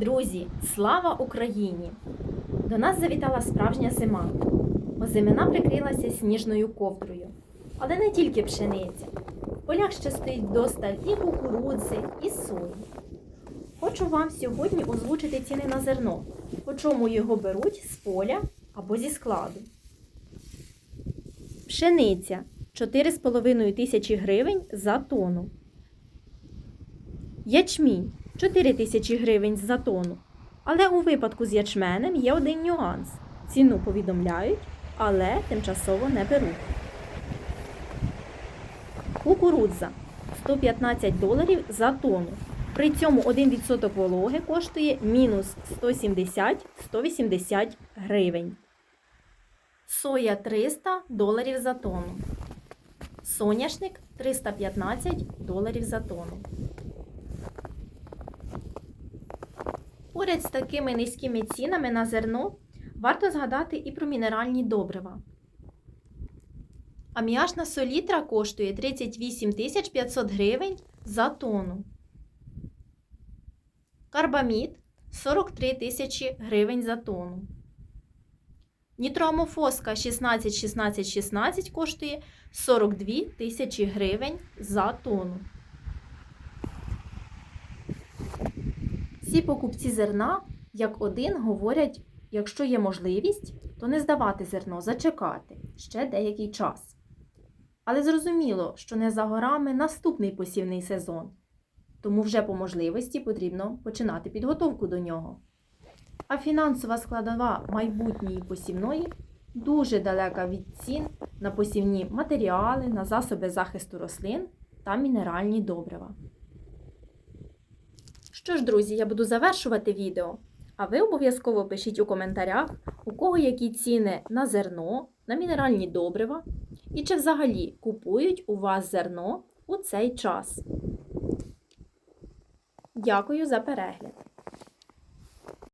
Друзі, слава Україні! До нас завітала справжня зима. Озимина прикрилася сніжною ковдрою. Але не тільки пшениця. В полях ще стоїть досталь і кукурудзи, і сої. Хочу вам сьогодні озвучити ціни на зерно, по чому його беруть з поля або зі складу. Пшениця 4,5 тисячі гривень за тонну. Ячмінь 4 тисячі гривень за тонну. Але у випадку з ячменем є один нюанс. Ціну повідомляють, але тимчасово не беруть. Кукурудза 115 доларів за тонну. При цьому 1% вологи коштує мінус 170-180 гривень. Соя 300 доларів за тонну. Соняшник 315 доларів за тонну. Поряд з такими низькими цінами на зерно варто згадати і про мінеральні добрива. Аміашна солітра коштує 38 500 гривень за тонну. Карбамід 43 тисячі гривень за тонну. Нітроамофоска 16 16 16 коштує 42 тисячі гривень за тонну. Всі покупці зерна, як один, говорять, якщо є можливість, то не здавати зерно, зачекати ще деякий час. Але зрозуміло, що не за горами наступний посівний сезон, тому вже по можливості потрібно починати підготовку до нього. А фінансова складова майбутньої посівної дуже далека від цін на посівні матеріали, на засоби захисту рослин та мінеральні добрива. Що ж, друзі, я буду завершувати відео. А ви обов'язково пишіть у коментарях, у кого які ціни на зерно, на мінеральні добрива і чи взагалі купують у вас зерно у цей час. Дякую за перегляд!